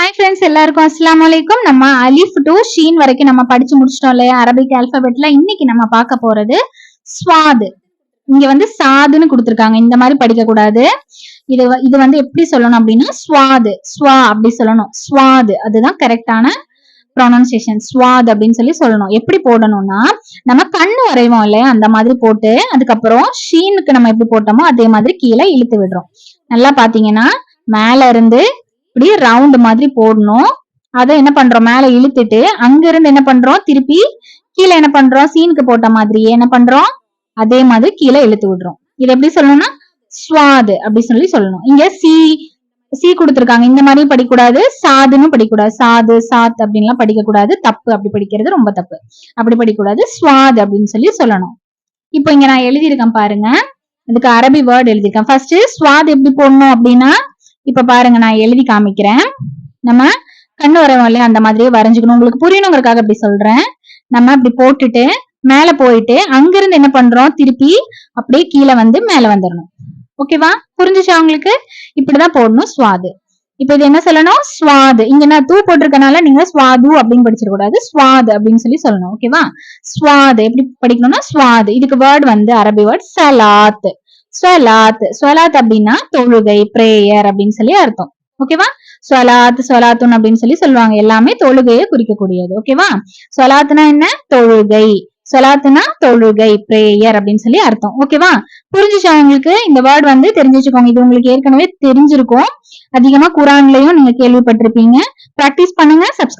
Hi friends எல்லாருக்கும் அஸ்லாம் வலைக்கும் நம்ம அலிஃப் டு ஷீன் வரைக்கும் நம்ம படிச்சு முடிச்சிட்டோம் இல்லையா? அரபிக் ஆல்பபெட்ல இன்னைக்கு நம்ம பார்க்க போறது ஸ்வாது. இங்க வந்து சாதுன்னு கொடுத்துருக்காங்க. இந்த மாதிரி படிக்க கூடாது. இது இது வந்து எப்படி சொல்லணும் அப்படின்னா ஸ்வாது. ஸ்வா அப்படி சொல்லணும். ஸ்வாது. அதுதான் கரெக்டான ப்ரொனன்சியேஷன் ஸ்வாத் அப்படின்னு சொல்லி சொல்லணும். எப்படி போடணும்னா நம்ம கண்ணு வரைவோம் இல்லையா? அந்த மாதிரி போட்டு அதுக்கப்புறம் ஷீனுக்கு நம்ம எப்படி போட்டோமோ அதே மாதிரி கீழே இழுத்து விடுறோம். நல்லா பாத்தீங்கன்னா மேல இருந்து இப்படி ரவுண்ட் மாதிரி போடணும். அதை என்ன பண்றோம்? மேல இழுத்துட்டு அங்க இருந்து என்ன பண்றோம்? திருப்பி கீழே என்ன பண்றோம்? சீனுக்கு போட்ட மாதிரியே என்ன பண்றோம்? அதே மாதிரி கீழே இழுத்து விடுறோம். இது எப்படி சொல்லணும்னா சுவாது அப்படி சொல்லி சொல்லணும். இங்க சி சி கொடுத்துருக்காங்க. இந்த மாதிரி படிக்கக்கூடாது. சாதுன்னு படிக்கக்கூடாது. சாது சாத் அப்படின்லாம் படிக்கக்கூடாது. தப்பு அப்படி படிக்கிறது ரொம்ப தப்பு. அப்படி படிக்கூடாது சுவாது அப்படின்னு சொல்லி சொல்லணும். இப்போ இங்க நான் எழுதியிருக்கேன் பாருங்க. அதுக்கு அரபி வேர்டு எழுதியிருக்கேன். ஃபர்ஸ்ட் சுவாது எப்படி போடணும் அப்படின்னா இப்ப பாருங்க நான் எழுதி காமிக்கிறேன். நம்ம கண்ணு வரைவோம் இல்லையா அந்த மாதிரியே வரைஞ்சுக்கணும். உங்களுக்கு புரியணுங்கிறதுக்காக இப்படி சொல்றேன். நம்ம அப்படி போட்டுட்டு மேல போயிட்டு அங்கிருந்து என்ன பண்றோம்? திருப்பி அப்படியே கீழே வந்து மேல வந்துடணும் ஓகேவா புரிஞ்சுச்சா உங்களுக்கு? இப்படிதான் போடணும் சுவாது. இப்ப இது என்ன சொல்லணும்? சுவாது. இங்க நான் தூ போட்டிருக்கனால நீங்க சுவாது அப்படின்னு படிச்சிடக்கூடாது. சுவாது அப்படின்னு சொல்லி சொல்லணும். ஓகேவா சுவாது. எப்படி படிக்கணும்னா சுவாது. இதுக்கு வேர்ட் வந்து அரபி வேர்ட் சலாத் ஸ்வலாத் ஸ்வலாத் அப்படின்னா தொழுகை பிரேயர் அப்படின்னு சொல்லி அர்த்தம். ஓகேவா ஸ்வலாத் ஸ்வலாத்துன் அப்படின்னு சொல்லி சொல்லுவாங்க. எல்லாமே தொழுகையை குறிக்கக்கூடியது. ஓகேவா ஸ்வலாத்னா என்ன? தொழுகை. சொலாத்துனா தொழுகை பிரேயர் அப்படின்னு சொல்லி அர்த்தம். ஓகேவா புரிஞ்சுச்சா உங்களுக்கு? இந்த வேர்டு வந்து தெரிஞ்சு வச்சுக்கோங்க இது உங்களுக்கு ஏற்கனவே தெரிஞ்சிருக்கும். அதிகமா குரான்லயும் நீங்க கேள்விப்பட்டிருப்பீங்க. பிராக்டிஸ் பண்ணுங்க சப்ஸ்கிரைப்